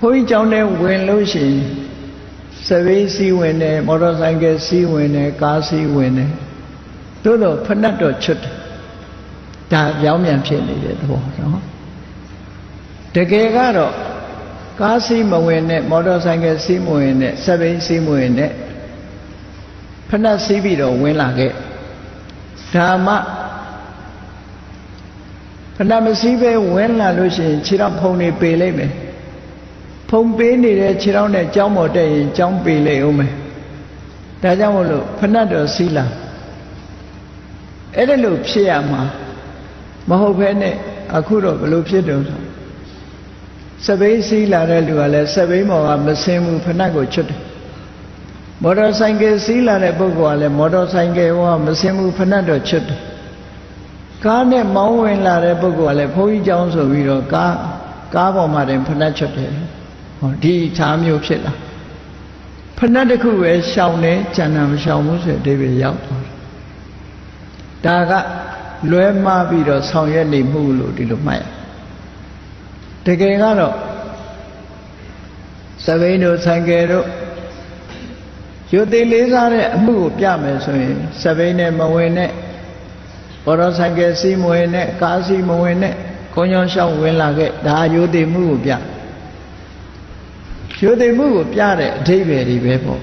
ဘုန်းကြီးကျောင်းထဲဝင်လို့ရှိရင်စပိန်စီးဝင်တယ်မော်တော်ဆိုင်ကယ်စီးဝင်တယ်ကားစီးဝင်တယ်သို့တော့ဖဏတ်တော့ချွတ်တယ်ဒါပြောင်းပြန်ဖြစ်နေတဲ့သဘောနော်တကယ်ကတော့ကားစီးမဝင်နဲ့မော်တော်ဆိုင်ကယ်စီးမဝင်နဲ့စပိန်စီးမဝင်နဲ့ဖဏတ်စီးပြီးတော့ဝင်လာခဲ့ဒါမှဖဏတ်မစီးပဲဝင်လာလို့ရှိရင်ခြေတော့ဖုံနေပေလိုက်မယ် ဖုံပေးနေတဲ့ခြေထောက်နဲ့ကြောင်းပေါ်တက်ရင်ကြောင်းပေလေဦးမယ်ဒါကြောင့်မို့လို့ဖဏတ်တော်စီလာအဲ့ဒါလို့ဖြစ်ရမှာမဟုတ်ဘဲနဲ့အခုတော့ဘလို့ဖြစ်တော့စပိန်စီလာတဲ့လူကလည်းစပိန်ပေါ်ကမဆင်းဘူးဖဏတ်ကိုချွတ်တယ်မော်တော်ဆိုင်ကယ်စီးလာတဲ့ပုဂ္ဂိုလ်ကလည်းမော်တော်ဆိုင်ကယ်ဟောမဆင်းဘူးဖဏတ်တော်ချွတ်တယ်ကားနဲ့မောင်းဝင်လာတဲ့ပုဂ္ဂိုလ်ကလည်းဘုန်းကြီးကျောင်းဆိုပြီးတော့ကားကားပေါ်မှာတင်ဖဏတ်ချွတ်တယ် ဟောဒီခြားမျိုးဖြစ်လာဖဏတ်တစ်ခုပဲရှောင်တယ်ကျန်တာမရှောင်ဘူးဆိုတဲ့အဓိပ္ပာယ်ရောက်သွားတယ်ဒါကလွဲမှားပြီးတော့ဆောင်ရွက်နေမှုလို့ဒီလိုမှတ်ရတကယ်ကတော့စပိန်တို့ဆိုင်ကယ်တို့ရုပ်သေးလေးစားတဲ့အမှုကိုပြမယ်ဆိုရင်စပိန်နဲ့မဝင်နဲ့ဘောရဆိုင်ကယ်စီးမဝင်နဲ့ကားစီးမဝင်နဲ့ခွန်ကြောင်းရှောင်းဝင်လာခဲ့ဒါရုပ်သေးမှုကိုပြ ရုပ်သေးမှုကိုပြတဲ့အဓိပ္ပာယ်ဒီပဲပေါ့